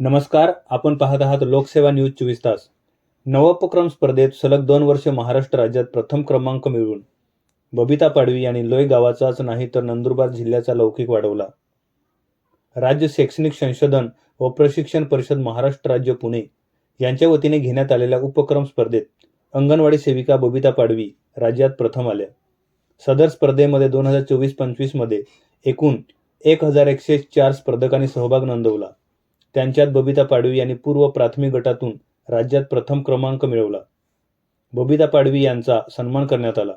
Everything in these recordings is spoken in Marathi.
नमस्कार आपण पाहत आहात लोकसेवा न्यूज चोवीस तास. नवोपक्रम स्पर्धेत सलग दोन वर्ष महाराष्ट्र राज्यात प्रथम क्रमांक मिळवून. बबिता पाडवी यांनी लोय गावाचाच नाही तर नंदुरबार जिल्ह्याचा लौकिक वाढवला. राज्य शैक्षणिक संशोधन व प्रशिक्षण परिषद महाराष्ट्र राज्य पुणे यांच्या वतीने घेण्यात आलेल्या उपक्रम स्पर्धेत अंगणवाडी सेविका बबिता पाडवी राज्यात प्रथम आल्या. सदर स्पर्धेमध्ये दोन हजार चोवीस पंचवीसमध्ये एकूण एक हजार एकशे चार स्पर्धकांनी सहभाग नोंदवला. त्यांच्यात बबिता पाडवी यांनी पूर्व प्राथमिक गटातून राज्यात प्रथम क्रमांक मिळवला. बबिता पाडवी यांचा सन्मान करण्यात आला.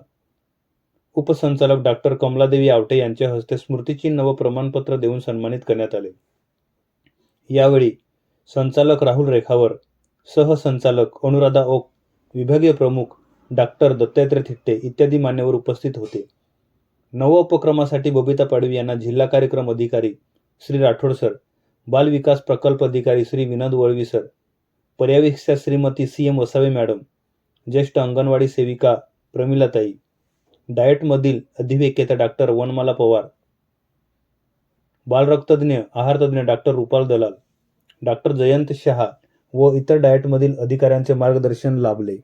उपसंचालक डॉक्टर कमलादेवी आवटे यांच्या हस्ते स्मृतिचिन्ह व प्रमाणपत्र देऊन सन्मानित करण्यात आले. यावेळी संचालक राहुल रेखावर सहसंचालक अनुराधा ओक विभागीय प्रमुख डॉक्टर दत्तात्रय थिट्टे इत्यादी मान्यवर उपस्थित होते. नव उपक्रमासाठी बबिता पाडवी यांना जिल्हा कार्यक्रम अधिकारी श्री राठोड सर बालविकास प्रकल्प अधिकारी श्री विनोद वळवी सर पर्यवेक्षक Shrimati C M Vasave madam ज्येष्ठ अंगणवाडी सेविका प्रमिलाताई डाएटमधील अधिवेकेता डॉक्टर वनमाला पवार बालरक्तज्ञ आहारतज्ञ डॉक्टर रुपाल दलाल डॉक्टर जयंत शहा व इतर डाएटमधील अधिकाऱ्यांचे मार्गदर्शन लाभले.